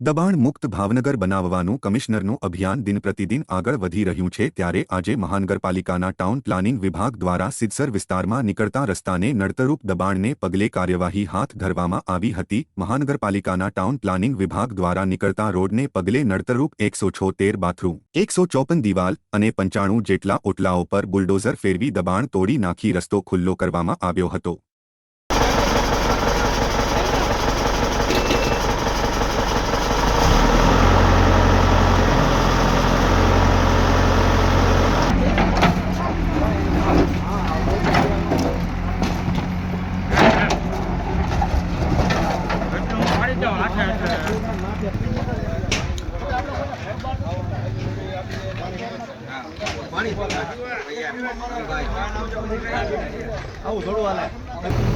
દબાણ મુક્ત ભાવનગર બનાવવાનું કમિશનરનું અભિયાન દિન પ્રતિદિન આગળ વધી રહ્યું છે ત્યારે આજે મહાનગરપાલિકાના ટાઉન પ્લાનિંગ વિભાગ દ્વારા સિદ્સર વિસ્તારમાં નીકળતા રસ્તાને નડતરૂપ દબાણને પગલે કાર્યવાહી હાથ ધરવામાં આવી હતી. મહાનગરપાલિકાના ટાઉન પ્લાનિંગ વિભાગ દ્વારા નીકળતા રોડને પગલે નડતરૂપ એકસો છોતેર બાથરૂમ, એકસો ચોપન દિવાલ અને પંચાણું જેટલા ઓટલાઓ પર બુલડોઝર ફેરવી દબાણ તોડી નાખી રસ્તો ખુલ્લો કરવામાં આવ્યો હતો. આવું થોડું હાલે.